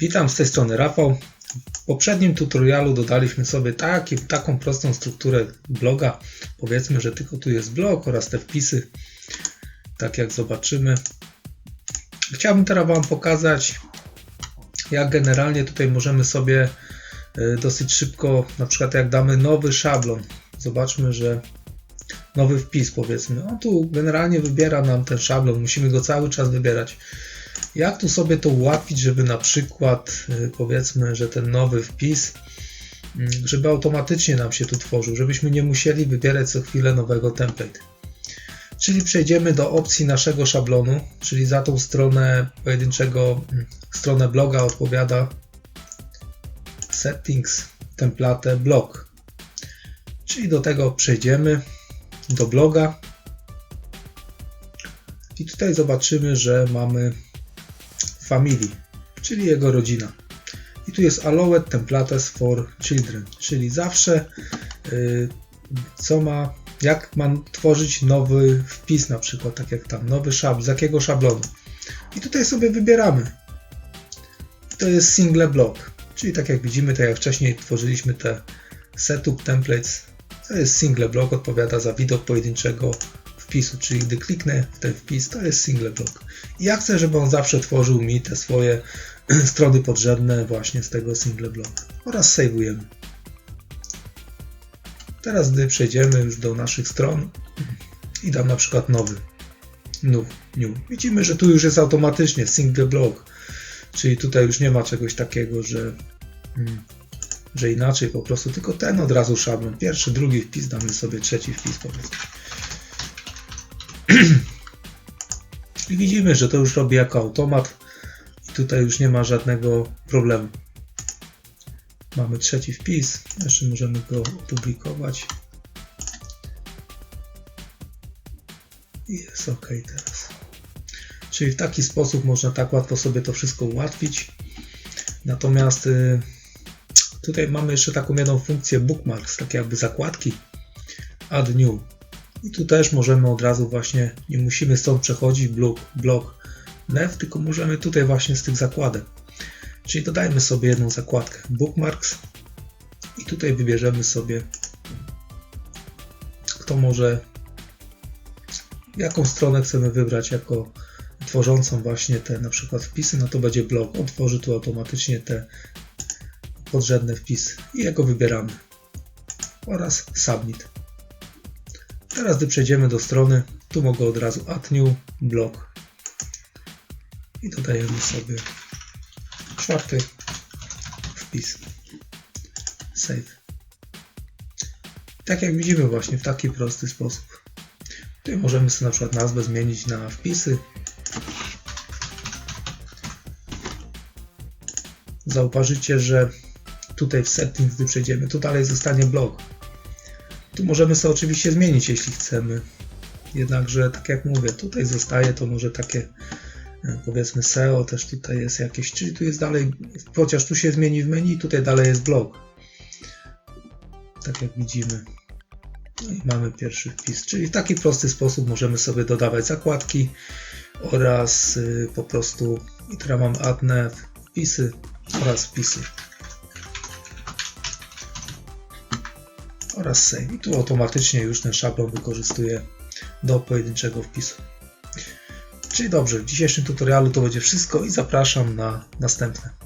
Witam z tej strony Rafał. W poprzednim tutorialu dodaliśmy sobie taki, taką prostą strukturę bloga. Powiedzmy, że tylko tu jest blog oraz te wpisy, tak jak zobaczymy. Chciałbym teraz Wam pokazać, jak generalnie tutaj możemy sobie y, dosyć szybko, na przykład jak damy nowy szablon. Zobaczmy, że nowy wpis powiedzmy. On tu generalnie wybiera nam ten szablon, musimy go cały czas wybierać. Jak tu sobie to ułatwić, żeby na przykład y, powiedzmy, że ten nowy wpis, mm, żeby automatycznie nam się tu tworzył, żebyśmy nie musieli wybierać co chwilę nowego template. Czyli przejdziemy do opcji naszego szablonu, czyli za tą stronę pojedynczego, mm, stronę bloga odpowiada settings, template blog. Czyli do tego przejdziemy do bloga i tutaj zobaczymy, że mamy family, czyli jego rodzina. I tu jest allowed templates for children, czyli zawsze yy, co ma, jak mam tworzyć nowy wpis na przykład, tak jak tam, nowy szablon, z jakiego szablonu. I tutaj sobie wybieramy. To jest single block, czyli tak jak widzimy, tak jak wcześniej tworzyliśmy te setup templates, to jest single block, odpowiada za widok pojedynczego wpisu, czyli gdy kliknę w ten wpis, to jest single block. I ja chcę, żeby on zawsze tworzył mi te swoje strony podrzędne właśnie z tego single block. Oraz saveujemy. Teraz gdy przejdziemy już do naszych stron i dam na przykład nowy new, new. Widzimy, że tu już jest automatycznie single block, czyli tutaj już nie ma czegoś takiego, że, hmm, że inaczej po prostu, tylko ten od razu szablon. Pierwszy, drugi wpis, damy sobie trzeci wpis powiedzmy. I widzimy, że to już robi jako automat i tutaj już nie ma żadnego problemu. Mamy trzeci wpis, jeszcze możemy go opublikować. Jest OK teraz. Czyli w taki sposób można tak łatwo sobie to wszystko ułatwić. Natomiast y, tutaj mamy jeszcze taką jedną funkcję bookmarks, takie jakby zakładki. Add new. I tu też możemy od razu właśnie, nie musimy stąd przechodzić blok, blok left, tylko możemy tutaj właśnie z tych zakładek. Czyli dodajmy sobie jedną zakładkę bookmarks i tutaj wybierzemy sobie kto może jaką stronę chcemy wybrać jako tworzącą właśnie te na przykład wpisy, no to będzie blog. On tworzy tu automatycznie te podrzędne wpisy i jego wybieramy oraz submit. Teraz gdy przejdziemy do strony, tu mogę od razu add new blog i dodajemy sobie czwarty wpis. Save. Tak jak widzimy właśnie w taki prosty sposób. Tutaj możemy sobie na przykład nazwę zmienić na wpisy. Zauważycie, że tutaj w settings, gdy przejdziemy, tu dalej zostanie blog. Tu możemy sobie oczywiście zmienić, jeśli chcemy. Jednakże, tak jak mówię, tutaj zostaje to może takie powiedzmy SEO też tutaj jest jakieś, czyli tu jest dalej, chociaż tu się zmieni w menu, tutaj dalej jest blog. Tak jak widzimy. No i mamy pierwszy wpis, czyli w taki prosty sposób możemy sobie dodawać zakładki oraz y, po prostu, i teraz mam adne wpisy oraz wpisy. Oraz save. I tu automatycznie już ten szablon wykorzystuje do pojedynczego wpisu. Czyli dobrze, w dzisiejszym tutorialu to będzie wszystko i zapraszam na następne.